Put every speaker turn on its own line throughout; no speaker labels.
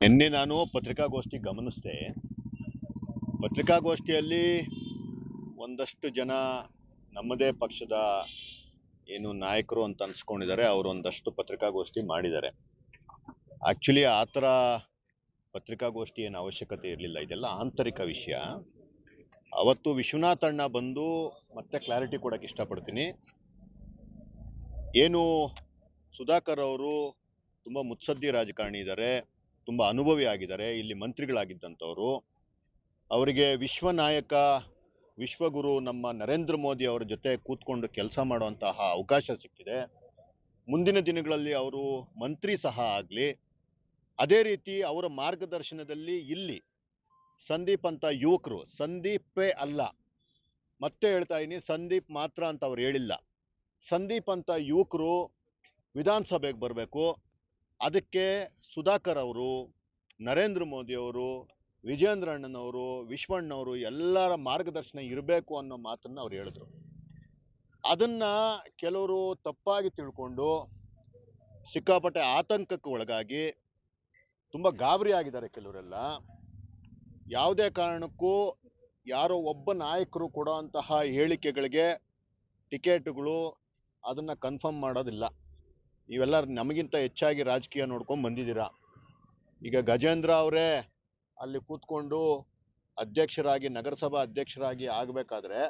ನಿನ್ನೆ ನಾನು ಪತ್ರಿಕಾಗೋಷ್ಠಿ ಗಮನಿಸಿದೆ. ಪತ್ರಿಕಾಗೋಷ್ಠಿಯಲ್ಲಿ ಒಂದಷ್ಟು ಜನ ನಮ್ಮದೇ ಪಕ್ಷದ ಏನು ನಾಯಕರು ಅಂತ ಅನ್ಸ್ಕೊಂಡಿದ್ದಾರೆ. ಅವರು ಒಂದಷ್ಟು ಪತ್ರಿಕಾಗೋಷ್ಠಿ ಮಾಡಿದ್ದಾರೆ. ಆಕ್ಚುಲಿ ಆ ಥರ ಪತ್ರಿಕಾಗೋಷ್ಠಿ ಏನು ಅವಶ್ಯಕತೆ ಇರಲಿಲ್ಲ. ಇದೆಲ್ಲ ಆಂತರಿಕ ವಿಷಯ. ಅವತ್ತು ವಿಶ್ವನಾಥ್ ಅಣ್ಣ ಬಂದು ಮತ್ತೆ ಕ್ಲಾರಿಟಿ ಕೊಡಕ್ಕೆ ಇಷ್ಟಪಡ್ತೀನಿ. ಏನು ಸುಧಾಕರ್ ಅವರು ತುಂಬ ಮುತ್ಸದ್ದಿ ರಾಜಕಾರಣಿ ಇದ್ದಾರೆ ತುಂಬಾ ಅನುಭವಿ ಆಗಿದ್ದಾರೆ ಇಲ್ಲಿ ಮಂತ್ರಿಗಳಾಗಿದ್ದಂಥವರು. ಅವರಿಗೆ ವಿಶ್ವ ನಾಯಕ ವಿಶ್ವಗುರು ನಮ್ಮ ನರೇಂದ್ರ ಮೋದಿ ಅವರ ಜೊತೆ ಕೂತ್ಕೊಂಡು ಕೆಲಸ ಮಾಡುವಂತಹ ಅವಕಾಶ ಸಿಕ್ಕಿದೆ. ಮುಂದಿನ ದಿನಗಳಲ್ಲಿ ಅವರು ಮಂತ್ರಿ ಸಹ ಆಗಲಿ, ಅದೇ ರೀತಿ ಅವರ ಮಾರ್ಗದರ್ಶನದಲ್ಲಿ ಇಲ್ಲಿ ಸಂದೀಪ್ ಅಂತ ಯುವಕರು, ಸಂದೀಪೇ ಅಲ್ಲ, ಮತ್ತೆ ಹೇಳ್ತಾ ಇದ್ದೀನಿ ಸಂದೀಪ್ ಮಾತ್ರ ಅಂತ ಅವ್ರು ಹೇಳಿಲ್ಲ. ಸಂದೀಪ್ ಅಂತ ಯುವಕರು ವಿಧಾನಸಭೆಗೆ ಬರಬೇಕು. ಅದಕ್ಕೆ ಸುಧಾಕರ್ ಅವರು, ನರೇಂದ್ರ ಮೋದಿ ಅವರು ವಿಜೇಂದ್ರ ಅಣ್ಣನವರು, ವಿಶ್ವಣ್ಣವರು ಎಲ್ಲರ ಮಾರ್ಗದರ್ಶನ ಇರಬೇಕು ಅನ್ನೋ ಮಾತನ್ನು ಅವ್ರು ಹೇಳಿದ್ರು. ಅದನ್ನ ಕೆಲವರು ತಪ್ಪಾಗಿ ತಿಳ್ಕೊಂಡು, ಸಿಕ್ಕಾಪಟ್ಟೆ ಆತಂಕಕ್ಕೆ ಒಳಗಾಗಿ ತುಂಬ ಗಾಬರಿ ಆಗಿದ್ದಾರೆ ಕೆಲವರೆಲ್ಲ. ಯಾವುದೇ ಕಾರಣಕ್ಕೂ ಯಾರೋ ಒಬ್ಬ ನಾಯಕರು ಕೊಡುವಂತಹ ಹೇಳಿಕೆಗಳಿಗೆ ಟಿಕೆಟ್ಗಳು ಅದನ್ನ ಕನ್ಫರ್ಮ್ ಮಾಡೋದಿಲ್ಲ. ನೀವೆಲ್ಲ ನಮಗಿಂತ ಹೆಚ್ಚಾಗಿ ರಾಜಕೀಯ ನೋಡ್ಕೊಂಡ್ ಬಂದಿದ್ದೀರಾ? ಈಗ ಗಜೇಂದ್ರ ಅವರೇ ಅಲ್ಲಿ ಕೂತ್ಕೊಂಡು ಅಧ್ಯಕ್ಷರಾಗಿ, ನಗರಸಭಾ ಅಧ್ಯಕ್ಷರಾಗಿ ಆಗ್ಬೇಕಾದ್ರೆ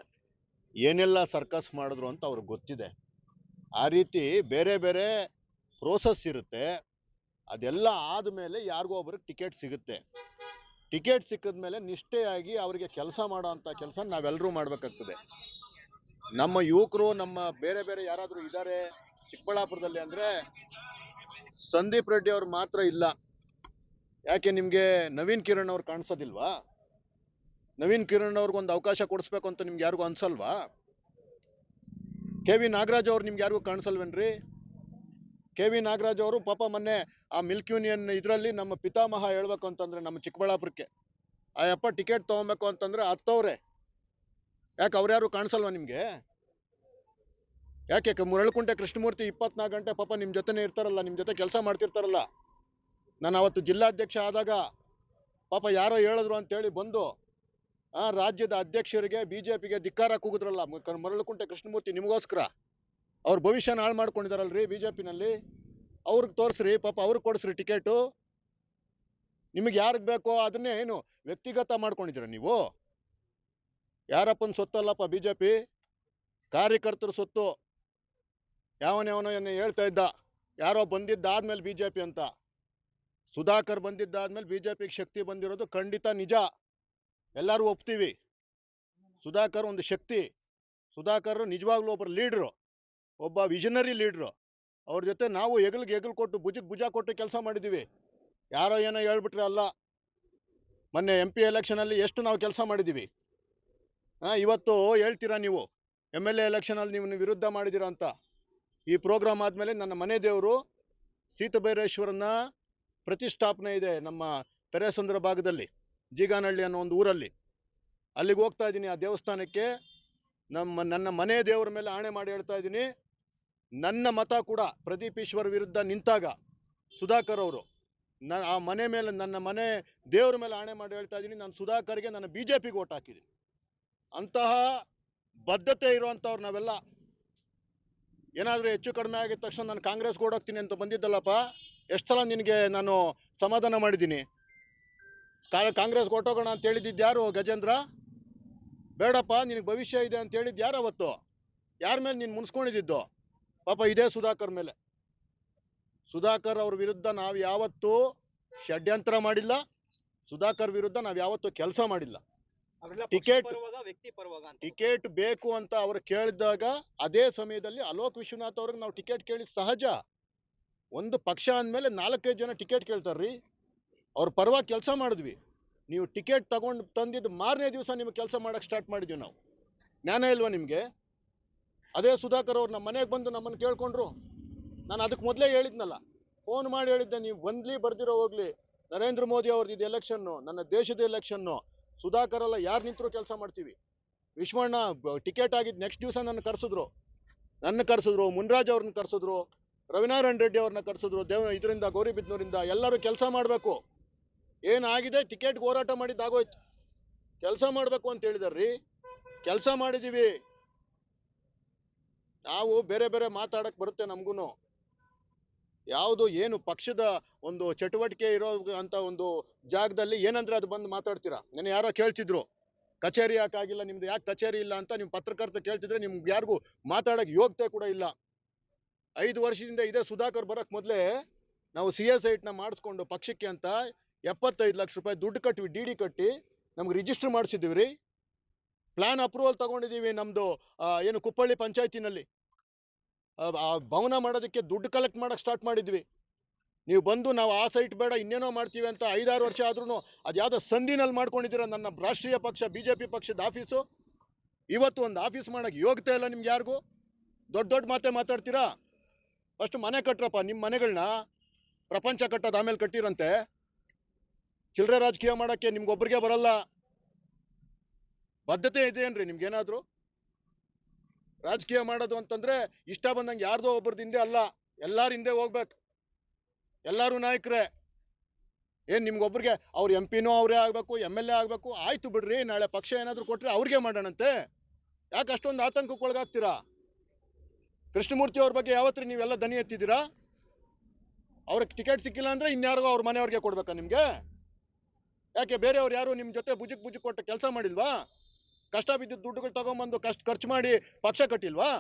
ಏನೆಲ್ಲ ಸರ್ಕಸ್ ಮಾಡಿದ್ರು ಅಂತ ಅವ್ರಿಗೆ ಗೊತ್ತಿದೆ. ಆ ರೀತಿ ಬೇರೆ ಬೇರೆ ಪ್ರೋಸೆಸ್ ಇರುತ್ತೆ. ಅದೆಲ್ಲ ಆದ್ಮೇಲೆ ಯಾರಿಗೋ ಒಬ್ರಿಗೆ ಟಿಕೆಟ್ ಸಿಗುತ್ತೆ. ಟಿಕೆಟ್ ಸಿಕ್ಕಿದ್ಮೇಲೆ ನಿಷ್ಠೆಯಾಗಿ ಅವರಿಗೆ ಕೆಲಸ ಮಾಡೋ ಅಂತ ಕೆಲಸ ನಾವೆಲ್ಲರೂ ಮಾಡ್ಬೇಕಾಗ್ತದೆ. ನಮ್ಮ ಯುವಕರು, ನಮ್ಮ ಬೇರೆ ಬೇರೆ ಯಾರಾದರೂ ಇದ್ದಾರೆ ಚಿಕ್ಕಬಳ್ಳಾಪುರದಲ್ಲಿ ಅಂದ್ರೆ ಸಂದೀಪ್ ರೆಡ್ಡಿ ಅವ್ರು ಮಾತ್ರ ಇಲ್ಲ. ಯಾಕೆ ನಿಮ್ಗೆ ನವೀನ್ ಕಿರಣ್ ಅವ್ರು ಕಾಣಿಸೋದಿಲ್ವಾ? ನವೀನ್ ಕಿರಣ್ ಅವ್ರಿಗೊಂದು ಅವಕಾಶ ಕೊಡಿಸ್ಬೇಕು ಅಂತ ನಿಮ್ಗೆ ಯಾರಿಗೂ ಅನ್ಸಲ್ವಾ? ಕೆ ವಿ ನಾಗರಾಜ್ ಅವ್ರು ನಿಮ್ಗೆ ಯಾರಿಗೂ ಕಾಣಿಸಲ್ವೇನ್ರಿ? ಕೆ ವಿ ನಾಗರಾಜ್ ಅವರು ಪಾಪ ಮೊನ್ನೆ ಆ ಮಿಲ್ಕ್ ಯೂನಿಯನ್ ಇದರಲ್ಲಿ ನಮ್ಮ ಪಿತಾಮಹ ಹೇಳ್ಬೇಕು ಅಂತಂದ್ರೆ ನಮ್ಮ ಚಿಕ್ಕಬಳ್ಳಾಪುರಕ್ಕೆ ಆ ಯಪ್ಪ ಟಿಕೆಟ್ ತಗೊಬೇಕು ಅಂತಂದ್ರೆ ಹತ್ತವ್ರೆ. ಯಾಕೆ ಅವ್ರ್ಯಾರು ಕಾಣಿಸಲ್ವಾ ನಿಮ್ಗೆ? ಯಾಕೆ ಮುರಳಕುಂಟೆ ಕೃಷ್ಣಮೂರ್ತಿ ಇಪ್ಪತ್ನಾಲ್ಕು ಗಂಟೆ ಪಾಪ ನಿಮ್ ಜೊತೆನೆ ಇರ್ತಾರಲ್ಲ, ನಿಮ್ ಜೊತೆ ಕೆಲಸ ಮಾಡ್ತಿರ್ತಾರಲ್ಲ. ನಾನು ಅವತ್ತು ಜಿಲ್ಲಾಧ್ಯಕ್ಷ ಆದಾಗ ಪಾಪ ಯಾರೋ ಹೇಳಿದ್ರು ಅಂತೇಳಿ ಬಂದು, ಆ, ರಾಜ್ಯದ ಅಧ್ಯಕ್ಷರಿಗೆ, ಬಿಜೆಪಿಗೆ ಧಿಕ್ಕಾರ ಕೂಗಿದ್ರಲ್ಲ, ಮ- ಕ- ಮರಳುಕುಂಟೆ ಕೃಷ್ಣಮೂರ್ತಿ ನಿಮಗೋಸ್ಕರ. ಅವ್ರ ಭವಿಷ್ಯನ ಹಾಳು ಮಾಡ್ಕೊಂಡಿದಾರಲ್ರಿ ಬಿಜೆಪಿನಲ್ಲಿ. ಅವ್ರಿಗೆ ತೋರಿಸ್ರಿ, ಪಾಪ ಅವ್ರಿಗೆ ಕೊಡಿಸ್ರಿ ಟಿಕೆಟು. ನಿಮಗೆ ಯಾರಿಗೆ ಬೇಕೋ ಅದನ್ನೇ ಏನು ವ್ಯಕ್ತಿಗತ ಮಾಡ್ಕೊಂಡಿದ್ದೀರ ನೀವು? ಯಾರಪ್ಪನ ಸೊತ್ತಲ್ಲಪ್ಪ ಬಿಜೆಪಿ? ಕಾರ್ಯಕರ್ತರ ಸೊತ್ತು. ಯಾವನ್ಯಾವನೋ ಏನೇ ಹೇಳ್ತಾ ಇದ್ದ, ಯಾರೋ ಬಂದಿದ್ದಾದ್ಮೇಲೆ ಬಿಜೆಪಿ ಅಂತ. ಸುಧಾಕರ್ ಬಂದಿದ್ದಾದ್ಮೇಲೆ ಬಿಜೆಪಿಗೆ ಶಕ್ತಿ ಬಂದಿರೋದು ಖಂಡಿತ ನಿಜ. ಎಲ್ಲರೂ ಒಪ್ತೀವಿ. ಸುಧಾಕರ್ ಒಂದು ಶಕ್ತಿ. ಸುಧಾಕರ್ ನಿಜವಾಗ್ಲೂ ಒಬ್ಬರು ಲೀಡ್ರು. ಒಬ್ಬ ವಿಷನರಿ ಲೀಡ್ರು. ಅವ್ರ ಜೊತೆ ನಾವು ಹೆಗಲ್ಗೆ ಹೆಗಲ್ ಕೊಟ್ಟು ಭುಜಕ್ಕೆ ಭುಜ ಕೊಟ್ಟು ಕೆಲಸ ಮಾಡಿದ್ದೀವಿ ಯಾರೋ ಏನೋ ಹೇಳ್ಬಿಟ್ರೆ ಅಲ್ಲ. ಮೊನ್ನೆ ಎಂ ಪಿ ಎಲೆಕ್ಷನಲ್ಲಿ ಎಷ್ಟು ನಾವು ಕೆಲಸ ಮಾಡಿದ್ದೀವಿ ಆ ಇವತ್ತು ಹೇಳ್ತೀರಾ ನೀವು? ಎಂ ಎಲ್ ಎ ಎಲೆಕ್ಷನಲ್ಲಿ ನೀವು ವಿರುದ್ಧ ಮಾಡಿದ್ದೀರಾ ಅಂತ? ಈ ಪ್ರೋಗ್ರಾಮ್ ಆದಮೇಲೆ ನನ್ನ ಮನೆ ದೇವರು ಸೀತಬೈರೇಶ್ವರನ ಪ್ರತಿಷ್ಠಾಪನೆ ಇದೆ ನಮ್ಮ ಪೆರೇಸಂದ್ರ ಭಾಗದಲ್ಲಿ, ಜೀಗಾನಹಳ್ಳಿ ಅನ್ನೋ ಒಂದು ಊರಲ್ಲಿ. ಅಲ್ಲಿಗೆ ಹೋಗ್ತಾ ಇದ್ದೀನಿ ಆ ದೇವಸ್ಥಾನಕ್ಕೆ. ನಮ್ಮ, ನನ್ನ ಮನೆ ದೇವರ ಮೇಲೆ ಆಣೆ ಮಾಡಿ ಹೇಳ್ತಾ ಇದ್ದೀನಿ. ನನ್ನ ಮತ ಕೂಡ ಪ್ರದೀಪ್ ಈಶ್ವರ್ ವಿರುದ್ಧ ನಿಂತಾಗ ಸುಧಾಕರ್ ಅವರು. ನ, ಆ ಮನೆ ಮೇಲೆ, ನನ್ನ ಮನೆ ದೇವರ ಮೇಲೆ ಆಣೆ ಮಾಡಿ ಹೇಳ್ತಾ ಇದ್ದೀನಿ. ನಾನು ಸುಧಾಕರ್ಗೆ ನನ್ನ ಬಿ ಜೆ ಪಿಗೆ ಓಟ್ ಹಾಕಿದ್ದೀನಿ. ಅಂತಹ ಬದ್ಧತೆ ಇರುವಂಥವ್ರು ನಾವೆಲ್ಲ ಏನಾದರೂ ಹೆಚ್ಚು ಕಡಿಮೆ ಆಗಿದ ತಕ್ಷಣ ನಾನು ಕಾಂಗ್ರೆಸ್ಗೆ ಓಡೋಗ್ತೀನಿ ಅಂತ ಬಂದಿದ್ದಲ್ಲಪ್ಪ ಎಷ್ಟು ಸಲ ನಿನಗೆ ನಾನು ಸಮಾಧಾನ ಮಾಡಿದ್ದೀನಿ? ಕಾಂಗ್ರೆಸ್ ಕಾಂಗ್ರೆಸ್ಗೆ ಹೊರ್ಟೋಗೋಣ ಅಂತ ಹೇಳಿದ್ದು ಯಾರು ಗಜೇಂದ್ರ? ಬೇಡಪ್ಪ ನಿನಗೆ ಭವಿಷ್ಯ ಇದೆ ಅಂತ ಹೇಳಿದ್ದು ಯಾರು ಅವತ್ತು? ಯಾರ ಮೇಲೆ ನೀನು ಮುನ್ಸ್ಕೊಂಡಿದ್ದು? ಪಾಪ ಇದೇ ಸುಧಾಕರ್ ಮೇಲೆ. ಸುಧಾಕರ್ ಅವ್ರ ವಿರುದ್ಧ ನಾವು ಯಾವತ್ತೂ ಷಡ್ಯಂತ್ರ ಮಾಡಿಲ್ಲ. ಸುಧಾಕರ್ ವಿರುದ್ಧ ನಾವು ಯಾವತ್ತೂ ಕೆಲಸ ಮಾಡಿಲ್ಲ. ಟಿಕೆಟ್-
ವ್ಯಕ್ತಿ ಪರವಾಗ
ಟಿಕೆಟ್ ಬೇಕು ಅಂತ ಅವರು ಕೇಳಿದಾಗ ಅದೇ ಸಮಯದಲ್ಲಿ ಅಲೋಕ್ ವಿಶ್ವನಾಥ್ ಅವ್ರಿಗೆ ನಾವು ಟಿಕೆಟ್ ಕೇಳಿ ಸಹಜ. ಒಂದು ಪಕ್ಷ ಅಂದಮೇಲೆ ನಾಲ್ಕೈದು ಜನ ಟಿಕೆಟ್ ಕೇಳ್ತಾರ್ರಿ. ಅವ್ರ ಪರವಾಗಿ ಕೆಲಸ ಮಾಡಿದ್ವಿ. ನೀವು ಟಿಕೆಟ್ ತಗೊಂಡು ತಂದಿದ್ದು ಮಾರನೇ ದಿವಸ ನಿಮ್ಗೆ ಕೆಲಸ ಮಾಡಕ್ ಸ್ಟಾರ್ಟ್ ಮಾಡಿದ್ವಿ ನಾವು. ಜ್ಞಾನ ಇಲ್ವಾ ನಿಮಗೆ? ಅದೇ ಸುಧಾಕರ್ ಅವ್ರು ನಮ್ಮ ಮನೆಗೆ ಬಂದು ನಮ್ಮನ್ನು ಕೇಳ್ಕೊಂಡ್ರು. ನಾನು ಅದಕ್ಕೆ ಮೊದಲೇ ಹೇಳಿದ್ನಲ್ಲ, ಫೋನ್ ಮಾಡಿ ಹೇಳಿದ್ದೆ, ನೀವು ಬಂದ್ಲಿ ಬರ್ದಿರೋ ಹೋಗ್ಲಿ. ನರೇಂದ್ರ ಮೋದಿ ಅವ್ರದ್ದು ಇದು ಎಲೆಕ್ಷನ್ನು ನನ್ನ ದೇಶದ ಎಲೆಕ್ಷನ್ನು ಸುಧಾಕರ್ ಎಲ್ಲ ಯಾರು ನಿಂತರೂ ಕೆಲಸ ಮಾಡ್ತೀವಿ? ವಿಶ್ವಣ್ಣ ಟಿಕೆಟ್ ಆಗಿದ್ದು ನೆಕ್ಸ್ಟ್ ದಿವಸ ನನ್ನ ಕರೆಸಿದ್ರು. ನನ್ನ ಕರೆಸಿದ್ರು, ಮುನ್ರಾಜ್ ಅವ್ರನ್ನ ಕರೆಸಿದ್ರು, ರವಿನಾರಾಯಣ ರೆಡ್ಡಿ ಅವ್ರನ್ನ ಕರೆಸಿದ್ರು ದೇವ ಇದರಿಂದ ಗೌರಿಬಿದ್ನೂರಿಂದ ಎಲ್ಲರೂ ಕೆಲಸ ಮಾಡಬೇಕು. ಏನಾಗಿದೆ? ಟಿಕೆಟ್ ಹೋರಾಟ ಮಾಡಿದ್ದಾಗೋಯ್ತು ಕೆಲಸ ಮಾಡಬೇಕು ಅಂತ ಹೇಳಿದಾರ್ರಿ ಕೆಲಸ ಮಾಡಿದೀವಿ. ನಾವು ಬೇರೆ ಬೇರೆ ಮಾತಾಡಕ್ಕೆ ಬರುತ್ತೆ ನಮಗೂ ಯಾವುದು ಏನು ಪಕ್ಷದ ಒಂದು ಚಟುವಟಿಕೆ ಇರೋ ಅಂತ ಒಂದು ಜಾಗದಲ್ಲಿ ಏನಂದ್ರೆ ಅದು ಬಂದು ಮಾತಾಡ್ತೀರಾ? ನಾನು ಯಾರೋ ಕೇಳ್ತಿದ್ರು, ಕಚೇರಿ ಯಾಕಾಗಿಲ್ಲ ನಿಮ್ದು ಯಾಕೆ ಕಚೇರಿ ಇಲ್ಲ ಅಂತ ನೀವು ಪತ್ರಕರ್ತ ಕೇಳ್ತಿದ್ರೆ ನಿಮ್ಗೆ ಯಾರಿಗೂ ಮಾತಾಡಕ್ ಯೋಗ್ಯತೆ ಕೂಡ ಇಲ್ಲ. ಐದು ವರ್ಷದಿಂದ ಇದೇ ಸುಧಾಕರ್ ಬರಕ್ ಮೊದಲೇ ನಾವು ಸಿ ಎಸ್ ಐಟ್ನ ಮಾಡಿಸ್ಕೊಂಡು ಪಕ್ಷಕ್ಕೆ ಅಂತ ಎಪ್ಪತ್ತೈದು ಲಕ್ಷ ರೂಪಾಯಿ ದುಡ್ಡು ಕಟ್ವಿ, ಡಿ ಡಿ ಕಟ್ಟಿ ನಮ್ಗೆ ರಿಜಿಸ್ಟರ್ ಮಾಡಿಸಿದ್ದೀವಿ ರೀ ಪ್ಲಾನ್ ಅಪ್ರೂವಲ್ ತಗೊಂಡಿದ್ದೀವಿ ನಮ್ಮದು ಏನು ಕುಪ್ಪಳ್ಳಿ ಪಂಚಾಯತಿನಲ್ಲಿ. ಆ ಭವನ ಮಾಡೋದಕ್ಕೆ ದುಡ್ಡು ಕಲೆಕ್ಟ್ ಮಾಡೋಕೆ ಸ್ಟಾರ್ಟ್ ಮಾಡಿದ್ವಿ. ನೀವು ಬಂದು ನಾವು ಆ ಸೈಟ್ ಬೇಡ, ಇನ್ನೇನೋ ಮಾಡ್ತೀವಿ ಅಂತ ಐದಾರು ವರ್ಷ ಆದ್ರೂ ಅದ್ಯಾವುದೋ ಸಂಧಿನಲ್ಲಿ ಮಾಡ್ಕೊಂಡಿದ್ದೀರ ನನ್ನ ರಾಷ್ಟ್ರೀಯ ಪಕ್ಷ ಬಿ ಜೆ ಪಿ ಪಕ್ಷದ ಆಫೀಸು ಇವತ್ತು ಒಂದು ಆಫೀಸ್ ಮಾಡೋಕ್ಕೆ ಯೋಗ್ಯತೆ ಇಲ್ಲ ನಿಮ್ಗೆ ಯಾರಿಗೂ? ದೊಡ್ಡ ದೊಡ್ಡ ಮಾತೆ ಮಾತಾಡ್ತೀರಾ? ಫಸ್ಟ್ ಮನೆ ಕಟ್ರಪ್ಪ ನಿಮ್ಮ ಮನೆಗಳನ್ನ ಪ್ರಪಂಚ ಕಟ್ಟೋದು ಆಮೇಲೆ ಕಟ್ಟಿರಂತೆ. ಚಿಲ್ಲರೆ ರಾಜಕೀಯ ಮಾಡೋಕ್ಕೆ ನಿಮ್ಗೊಬ್ರಿಗೆ ಬರಲ್ಲ. ಬದ್ಧತೆ ಇದೆ ಇದೆಯೇನ್ರಿ ನಿಮ್ಗೇನಾದ್ರು? ರಾಜಕೀಯ ಮಾಡೋದು ಅಂತಂದ್ರೆ ಇಷ್ಟ ಬಂದಂಗೆ ಯಾರ್ದೋ ಒಬ್ಬರದ್ದು ಹಿಂದೆ ಅಲ್ಲ, ಎಲ್ಲಾರ ಹಿಂದೆ ಹೋಗ್ಬೇಕು. ಎಲ್ಲಾರು ನಾಯಕರೇ. ಏನ್ ನಿಮ್ಗೊಬ್ರಿಗೆ, ಅವ್ರ ಎಂ ಪಿನೂ ಅವರೇ ಆಗ್ಬೇಕು ಎಂ ಎಲ್ ಎ ಆಗ್ಬೇಕು, ಆಯ್ತು ಬಿಡ್ರಿ, ನಾಳೆ ಪಕ್ಷ ಏನಾದ್ರು ಕೊಟ್ರೆ ಅವ್ರಿಗೆ ಮಾಡೋಣಂತೆ. ಯಾಕೆ ಅಷ್ಟೊಂದು ಆತಂಕಕ್ಕೆ ಒಳಗಾಗ್ತೀರಾ ಕೃಷ್ಣಮೂರ್ತಿ ಅವ್ರ ಬಗ್ಗೆ ಯಾವತ್ರಿ ನೀವೆಲ್ಲ ದನಿ ಎತ್ತಿದ್ದೀರಾ? ಅವ್ರಿಗೆ ಟಿಕೆಟ್ ಸಿಕ್ಕಿಲ್ಲ ಅಂದ್ರೆ ಇನ್ಯಾರಿಗೋ ಅವ್ರ ಮನೆಯವ್ರಿಗೆ ಕೊಡ್ಬೇಕಾ ನಿಮ್ಗೆ? ಯಾಕೆ, ಬೇರೆಯವ್ರು ಯಾರು ನಿಮ್ ಜೊತೆ ಬುಜುಕ್ ಬುಜುಕ್ ಕೊಟ್ಟು ಕೆಲಸ ಮಾಡಿಲ್ವಾ? ಕಷ್ಟ ಬಿದ್ದಿದ್ದ ದುಡ್ಡುಗಳು ತಗೊಂಬಂದು ಕಷ್ಟ ಖರ್ಚು ಮಾಡಿ ಪಕ್ಷ ಕಟ್ಟಿಲ್ವಾ?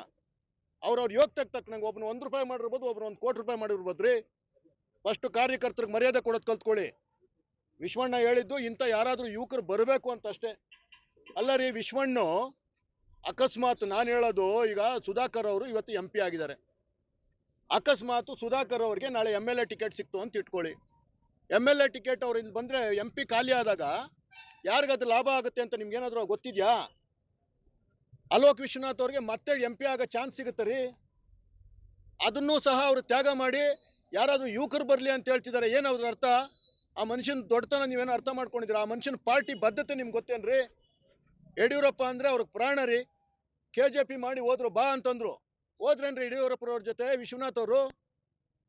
ಅವ್ರವ್ರ ಯೋಗ್ಯತೆಗೆ ತಕ್ಕನಂಗೆ ಒಬ್ಬನು ಒಂದ್ ರೂಪಾಯಿ ಮಾಡಿರ್ಬೋದು, ಒಬ್ರು ಒಂದು ಕೋಟಿ ರೂಪಾಯಿ ಮಾಡಿರ್ಬೋದ್ರಿ ಫಸ್ಟ್ ಕಾರ್ಯಕರ್ತರಿಗೆ ಮರ್ಯಾದೆ ಕೊಡೋದು ಕಲ್ತ್ಕೊಳ್ಳಿ. ವಿಶ್ವಣ್ಣ ಹೇಳಿದ್ದು ಇಂಥ ಯಾರಾದ್ರೂ ಯುವಕರು ಬರಬೇಕು ಅಂತ ಅಷ್ಟೇ ಅಲ್ಲ ರೀ ವಿಶ್ವಣ್ಣು, ಅಕಸ್ಮಾತ್ ನಾನು ಹೇಳೋದು ಈಗ ಸುಧಾಕರ್ ಅವರು ಇವತ್ತು ಎಂ ಪಿ ಆಗಿದ್ದಾರೆ. ಅಕಸ್ಮಾತ್ ಸುಧಾಕರ್ ಅವ್ರಿಗೆ ನಾಳೆ ಎಂ ಎಲ್ ಎ ಟಿಕೆಟ್ ಸಿಕ್ತು ಅಂತ ಇಟ್ಕೊಳ್ಳಿ. ಎಂ ಎಲ್ ಎ ಟಿಕೆಟ್ ಅವ್ರು ಇಲ್ಲಿ ಬಂದ್ರೆ ಎಂ ಪಿ ಖಾಲಿ ಆದಾಗ ಯಾರಿಗದು ಲಾಭ ಆಗುತ್ತೆ ಅಂತ ನಿಮ್ಗೇನಾದ್ರು ಗೊತ್ತಿದ್ಯಾ? ಅಲೋಕ್ ವಿಶ್ವನಾಥ್ ಅವ್ರಿಗೆ ಮತ್ತೆ ಎಂ ಪಿ ಆಗೋ ಚಾನ್ಸ್ ಸಿಗುತ್ತೆ ರೀ? ಅದನ್ನೂ ಸಹ ಅವರು ತ್ಯಾಗ ಮಾಡಿ, ಯಾರಾದ್ರೂ ಯುವಕರು ಬರ್ಲಿ ಅಂತ ಹೇಳ್ತಿದ್ದಾರೆ ಏನು ಅವ್ರ ಅರ್ಥ? ಆ ಮನುಷ್ಯನ ದೊಡ್ಡತನ ನೀವೇನೋ ಅರ್ಥ ಮಾಡ್ಕೊಂಡಿದ್ರಿ ಆ ಮನುಷ್ಯನ ಪಾರ್ಟಿ ಬದ್ಧತೆ ನಿಮ್ಗೆ ಗೊತ್ತೇನ್ರಿ? ಯಡಿಯೂರಪ್ಪ ಅಂದ್ರೆ ಅವ್ರಿಗೆ ಪ್ರಾಣ ರೀ. ಕೆ ಜೆ ಪಿ ಮಾಡಿ ಹೋದ್ರು, ಬಾ ಅಂತಂದ್ರು. ಹೋದ್ರೇನ್ರಿ ಯಡಿಯೂರಪ್ಪರವ್ರ ಜೊತೆ, ವಿಶ್ವನಾಥ್ ಅವರು?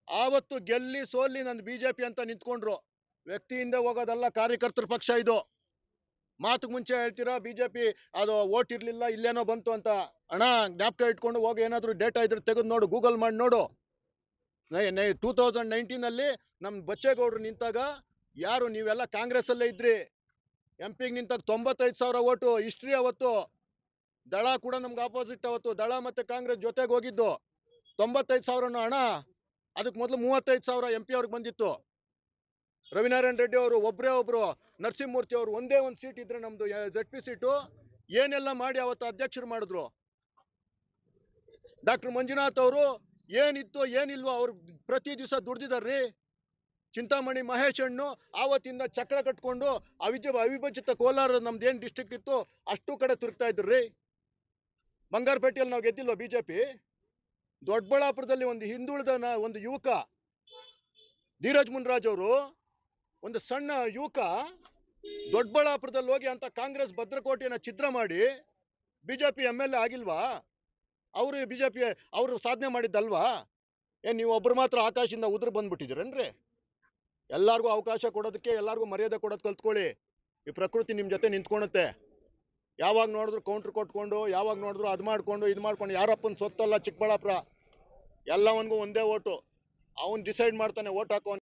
ಆವತ್ತು ಗೆಲ್ಲಿ ಸೋಲಿ ನಂದು ಬಿಜೆಪಿ ಅಂತ ನಿಂತ್ಕೊಂಡ್ರು. ವ್ಯಕ್ತಿಯಿಂದ ಹೋಗೋದಲ್ಲ ಕಾರ್ಯಕರ್ತರ ಪಕ್ಷ ಇದು. ಮಾತುಗ್ ಮುಂಚೆ ಹೇಳ್ತೀರಾ, ಬಿಜೆಪಿ ಅದು ಓಟ್ ಇರ್ಲಿಲ್ಲ, ಇಲ್ಲೇನೋ ಬಂತು ಅಂತ? ಅಣ್ಣ, ಜ್ಞಾಪಕ ಇಟ್ಕೊಂಡು ಹೋಗಿ ಏನಾದ್ರು ಡೇಟಾ ಇದ್ರೆ ತೆಗೆದು ನೋಡು ಗೂಗಲ್ ಮಾಡಿ ನೋಡು. ಟೂ ತೌಸಂಡ್ ನೈನ್ಟೀನಲ್ಲಿ ನಮ್ಮ ಬಚ್ಚೇಗೌಡರು ನಿಂತಾಗ ಯಾರು ನೀವೆಲ್ಲ ಕಾಂಗ್ರೆಸ್ ಅಲ್ಲೇ ಇದ್ರಿ ಎಂ ಪಿಗೆ ನಿಂತಾಗ ತೊಂಬತ್ತೈದು ಸಾವಿರ ಓಟು ಹಿಸ್ಟ್ರಿ ಅವತ್ತು, ದಳ ಕೂಡ ನಮ್ಗೆ ಆಪೋಸಿಟ್ ಅವತ್ತು, ದಳ ಮತ್ತೆ ಕಾಂಗ್ರೆಸ್ ಜೊತೆಗೆ ಹೋಗಿದ್ದು. ತೊಂಬತ್ತೈದು ಸಾವಿರನೋ ಹಣ ಅದಕ್ಕೆ ಮೊದಲು ಮೂವತ್ತೈದು ಸಾವಿರ ಎಂ ಪಿ ಅವ್ರಿಗೆ ಬಂದಿತ್ತು. ರವಿನಾರಾಯಣ ರೆಡ್ಡಿ ಅವರು ಒಬ್ಬರೇ ಒಬ್ರು, ನರಸಿಂಹಮೂರ್ತಿ ಅವರು ಒಂದೇ ಒಂದು ಸೀಟ್ ಇದ್ರೆ ನಮ್ದು ಜೆಡ್ ಪಿ ಸೀಟು ಏನೆಲ್ಲ ಮಾಡಿ ಅವತ್ತು ಅಧ್ಯಕ್ಷರು ಮಾಡಿದ್ರು? ಡಾಕ್ಟರ್ ಮಂಜುನಾಥ್ ಅವರು, ಏನಿತ್ತು ಏನಿಲ್ವೋ ಅವ್ರು ಪ್ರತಿ ದಿವಸ ದುಡ್ದಿದಾರ್ರಿ. ಚಿಂತಾಮಣಿ ಮಹೇಶ್ ಹಣ್ಣು ಆವತ್ತಿಂದ ಚಕ್ರ ಕಟ್ಕೊಂಡು ಅವಿಜ, ಅವಿಭಜಿತ ಕೋಲಾರ ನಮ್ದು ಏನ್ ಡಿಸ್ಟ್ರಿಕ್ಟ್ ಇತ್ತು ಅಷ್ಟು ಕಡೆ ತುರುಕ್ತಾ ರೀ ಬಂಗಾರಪೇಟೆಯಲ್ಲಿ ನಾವು ಗೆದ್ದಿಲ್ವ ಬಿಜೆಪಿ? ದೊಡ್ಡಬಳ್ಳಾಪುರದಲ್ಲಿ ಒಂದು ಹಿಂದುಳಿದ ಒಂದು ಯುವಕ, ಧೀರಜ್ ಮುನ್ರಾಜ್ ಅವರು ಒಂದು ಸಣ್ಣ ಯುವಕ ದೊಡ್ಡಬಳ್ಳಾಪುರದಲ್ಲಿ ಹೋಗಿ ಅಂತ ಕಾಂಗ್ರೆಸ್ ಭದ್ರಕೋಟೆಯನ್ನ ಚಿತ್ರ ಮಾಡಿ ಬಿಜೆಪಿ ಎಂ ಎಲ್ ಎ ಆಗಿಲ್ವಾ? ಅವರು ಬಿಜೆಪಿ ಅವರು ಸಾಧನೆ ಮಾಡಿದ್ದಲ್ವಾ? ಏನ್ ನೀವು ಒಬ್ರು ಮಾತ್ರ ಆಕಾಶದಿಂದ ಉದುರು ಬಂದ್ಬಿಟ್ಟಿದ್ದೀರೇನ್ರಿ? ಎಲ್ಲರಿಗೂ ಅವಕಾಶ ಕೊಡೋದಕ್ಕೆ, ಎಲ್ಲರಿಗೂ ಮರ್ಯಾದೆ ಕೊಡೋದು ಕಲ್ತ್ಕೊಳ್ಳಿ. ಈ ಪ್ರಕೃತಿ ನಿಮ್ಮ ಜೊತೆ ನಿಂತ್ಕೊಳತ್ತೆ ಯಾವಾಗ ನೋಡಿದ್ರು ಕೌಂಟ್ರ್ ಕೊಟ್ಕೊಂಡು, ಯಾವಾಗ ನೋಡಿದ್ರು ಅದ್ ಮಾಡ್ಕೊಂಡು, ಇದು ಮಾಡ್ಕೊಂಡು, ಯಾರಪ್ಪನ ಸೊತ್ತಲ್ಲ ಚಿಕ್ಕಬಳ್ಳಾಪುರ? ಎಲ್ಲವನ್ಗೂ ಒಂದೇ ಓಟು. ಅವನು ಡಿಸೈಡ್ ಮಾಡ್ತಾನೆ, ಓಟ್ ಹಾಕೋ